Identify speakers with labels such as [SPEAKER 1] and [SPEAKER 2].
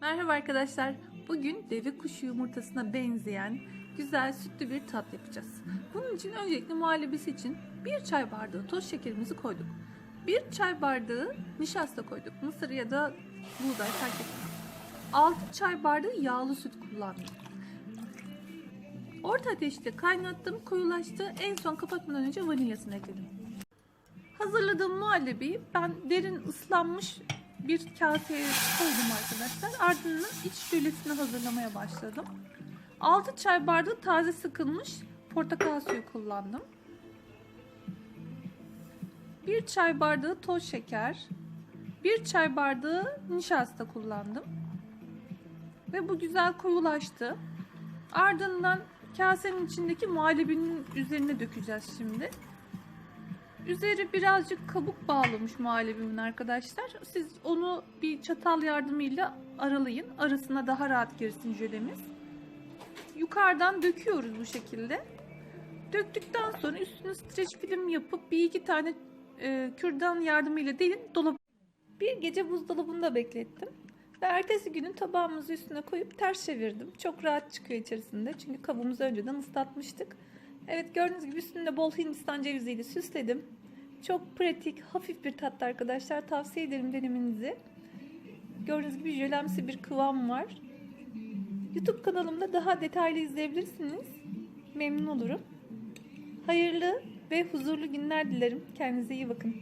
[SPEAKER 1] Merhaba arkadaşlar. Bugün deve kuşu yumurtasına benzeyen güzel sütlü bir tat yapacağız. Bunun için öncelikle muhallebisi için bir çay bardağı toz şekerimizi koyduk. Bir çay bardağı nişasta koyduk. Mısır ya da buğday fark etmez. 6 çay bardağı yağlı süt kullandım. Orta ateşte kaynattım, koyulaştı. En son kapatmadan önce vanilyasını ekledim. Hazırladığım muhallebiyi ben derin ıslanmış bir kaseye koydum arkadaşlar. Ardından iç jölesini hazırlamaya başladım. 6 çay bardağı taze sıkılmış portakal suyu kullandım. 1 çay bardağı toz şeker, 1 çay bardağı nişasta kullandım. Ve bu güzel koyulaştı. Ardından kasenin içindeki muhallebinin üzerine dökeceğiz şimdi. Üzeri birazcık kabuk bağlamış muhallebimin arkadaşlar. Siz onu bir çatal yardımıyla aralayın. Arasına daha rahat girsin jölemiz. Yukarıdan döküyoruz bu şekilde. Döktükten sonra üstüne streç film yapıp bir iki tane e, kürdan yardımıyla delin dolap. Bir gece buzdolabında beklettim. Ve ertesi günün tabağımızı üstüne koyup ters çevirdim. Çok rahat çıkıyor içerisinde. Çünkü kabımızı önceden ıslatmıştık. Evet gördüğünüz gibi üstünde bol hindistan ceviziyle süsledim. Çok pratik, hafif bir tatlı arkadaşlar. Tavsiye ederim denemenizi. Gördüğünüz gibi jölemsi bir kıvam var. YouTube kanalımda daha detaylı izleyebilirsiniz. Memnun olurum. Hayırlı ve huzurlu günler dilerim. Kendinize iyi bakın.